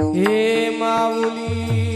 हे माऊली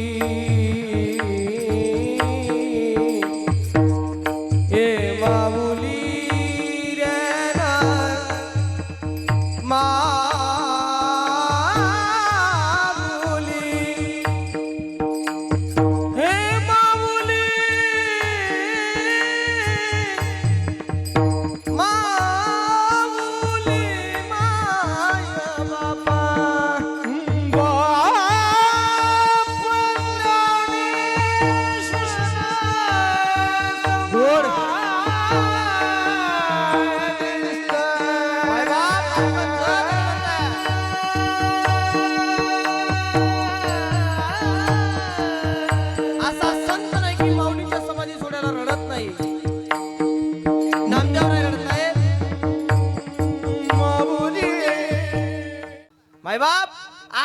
मायबाप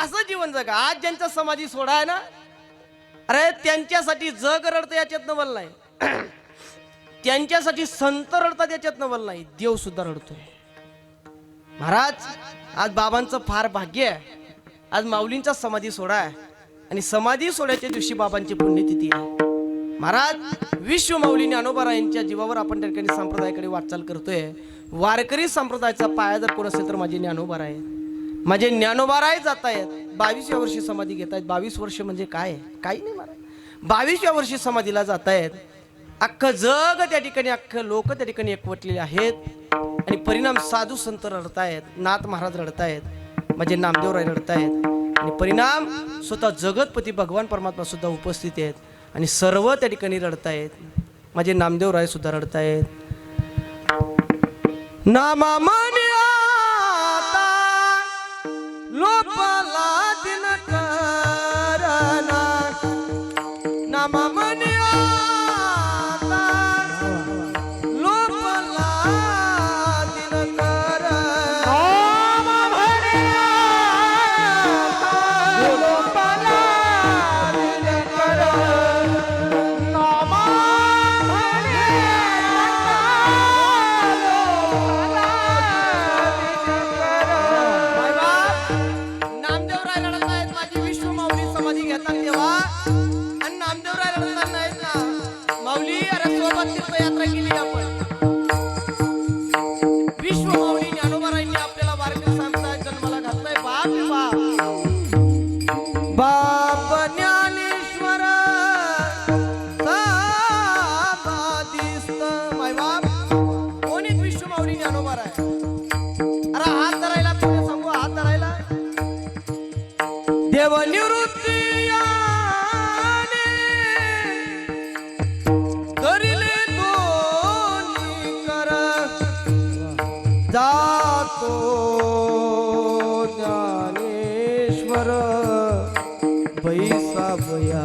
असं जीवन जगा. आज ज्यांचा समाधी सोडा आहे ना अरे त्यांच्यासाठी जग रडतं याच्यातनं नवल नाही. त्यांच्यासाठी संत रडतात याच्यातनं नवल नाही. देव सुद्धा रडतोय. महाराज आज बाबांचं फार भाग्य आहे. आज माऊलींचा समाधी सोडा आहे. आणि समाधी सोडायच्या दिवशी बाबांची पुण्यतिथी आहे. महाराज विश्व माऊली अनोबारा यांच्या जीवावर आपण त्या ठिकाणी संप्रदायाकडे वाटचाल करतोय. वारकरी संप्रदायाचा पाया जर कोण असेल तर माझे ज्ञानोबारा आहे माझे ज्ञानोबाराय जात आहेत बावीसव्या वर्षी समाधी घेत आहेत बावीस वर्ष म्हणजे काय? काही नाही मला बावीसव्या वर्षी समाधीला जात आहेत अख्खं जग त्या ठिकाणी अख्खं लोक त्या ठिकाणी एकवटलेले आहेत. आणि परिणाम साधू संत रडतायत. नाथ महाराज रडतायत. माझे नामदेवराय रडतायत. आणि परिणाम स्वतः जगतपती भगवान परमात्मा सुद्धा उपस्थित आहेत. आणि सर्व त्या ठिकाणी रडतायत. माझे नामदेवराय सुद्धा रडतायत. नामा माय बाप अरे हात धरायला तुला सांगू हात धरायला? देव निवृत्ती करिले दोन्ही कर जातो ज्ञानेश्वर पैसा बया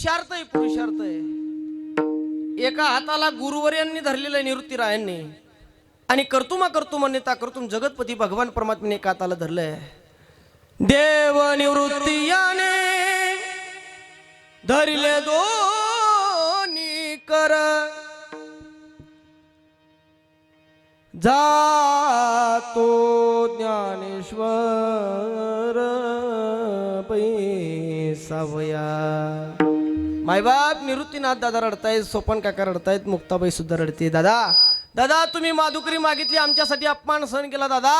पुरुषार्थ आहे पुरुषार्थ आहे एका हाताला गुरुवर्यांनी धरलेलं आहे निवृत्ती रायांनी आणि कर्तुमा कर्तुम नेता कर्तुम जगतपती भगवान परमात्मेने एका हाताला धरलंय. देव निवृत्ती याने धरले दो कर. जातो ज्ञानेश्वर पैसावया मायबाप निवृत्तीनाथ दादा रडतायत सोपन काका रडतायत मुक्ताबाई सुद्धा रडते दादा दादा तुम्ही माधुकरी मागितली आमच्यासाठी अपमान सहन केला दादा.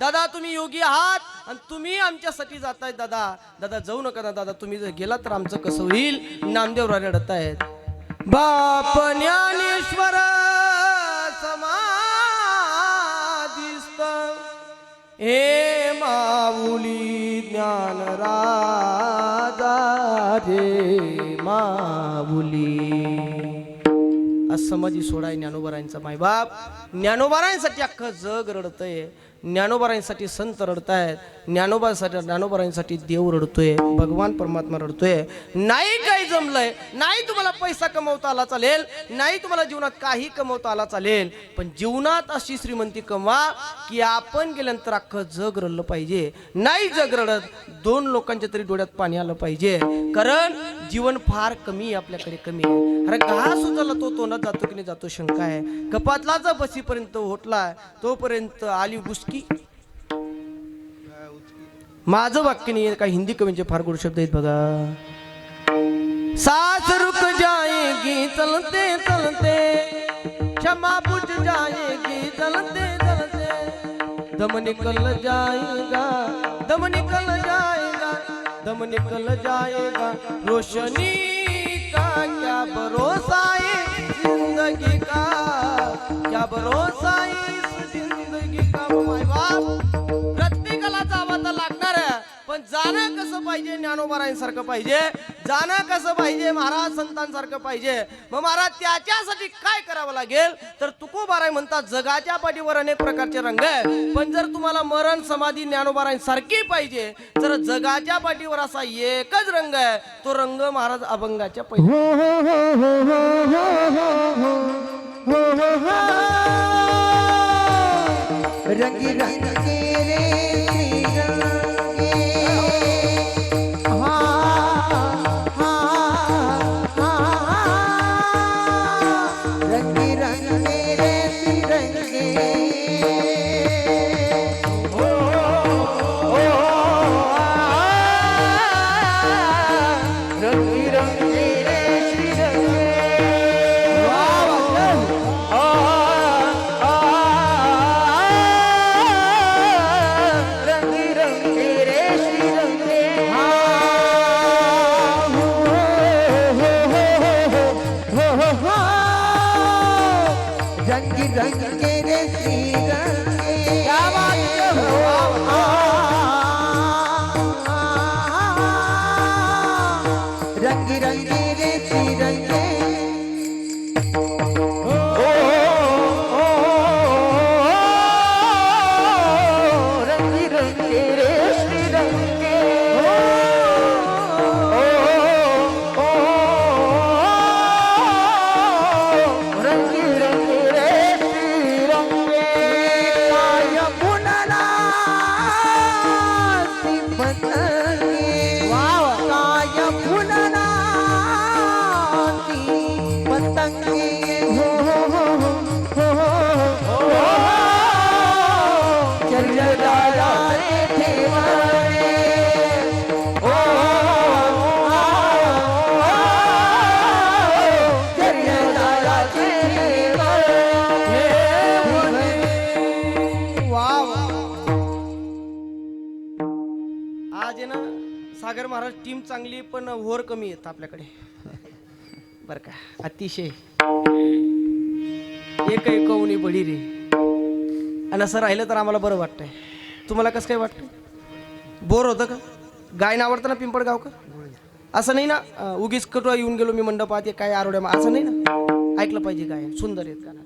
दादा तुम्ही योगी आहात आणि तुम्ही आमच्यासाठी जाताय दादा. दादा जाऊ नका ना दादा. तुम्ही जर गेला तर आमचं कसं होईल? नामदेव रडतायत. बाप ज्ञानेश्वर समाधिस्त हे माऊली ज्ञान राजा रे. माऊली. असं माझी सोडाय ज्ञानोबारायांचा मायबाप. ज्ञानोबारायांसाठी अख्खं जग रडतंय. ज्ञानोबारायांसाठी संत रडतायत. ज्ञानोबासाठी ज्ञानोबारायांसाठी देव रडतोय भगवान परमात्मा रडतोय. नाही काही जमलंय. नाही तुम्हाला पैसा कमवता आला चालेल. नाही तुम्हाला जीवनात काही कमवता आला चालेल. पण जीवनात अशी श्रीमंती कमवा की आपण गेल्यानंतर अख्खं जग रडलं पाहिजे. नाही जग रडत दोन लोकांच्या तरी डोळ्यात पाणी आलं पाहिजे. कारण जीवन फार कमी आहे आपल्याकडे कमी आहे. अरे घास उचलला तो तोंडात जातो की नाही जातो शंका आहे. कपातला जर बसीपर्यंत होटला तोपर्यंत आली बुसकी माझं वाक्य नाही आहे, काही हिंदी कवींचे फार गोड शब्द आहेत बघा. सास रुक जाएगी चलते चलते. क्षमा बुझ जाएगी चलते चलते. दम निकल जाएगा दम निकल जाएगा दम निकल जाएगा. रोशनी का क्या भरोसा है? जिंदगी का क्या भरोसा है? प्रत्येकाला जावं तर लागणार आहे पण जाणं कसं पाहिजे ज्ञानोबारायांसारखं पाहिजे जाणं कसं पाहिजे महाराज संतांसारखं पाहिजे मग महाराज त्याच्यासाठी काय करावं लागेल तर तुकोबाराय म्हणतात जगाच्या पाठीवर अनेक प्रकारचे रंग आहे पण जर तुम्हाला मरण समाधी ज्ञानोबारायांसारखी पाहिजे तर जगाच्या पाठीवर असा एकच रंग आहे तो रंग महाराज अभंगाच्या पाहिजे रंगी रंगी रे रंगी रंगे टीम चांगली पण ओव्हर कमी येत आपल्याकडे. बर का अतिशय. एक एक कवनी बडी रे. आणि असं राहिलं तर आम्हाला बरं वाटतंय. तुम्हाला कसं काय वाटतं बोर होतं का? गायन आवडतं ना पिंपळगावकर? असं नाही ना उगीच कटुआ येऊन गेलो मी मंडपात काय आरोड्या असं नाही ना? ऐकलं पाहिजे गायन सुंदर आहेत गाणं.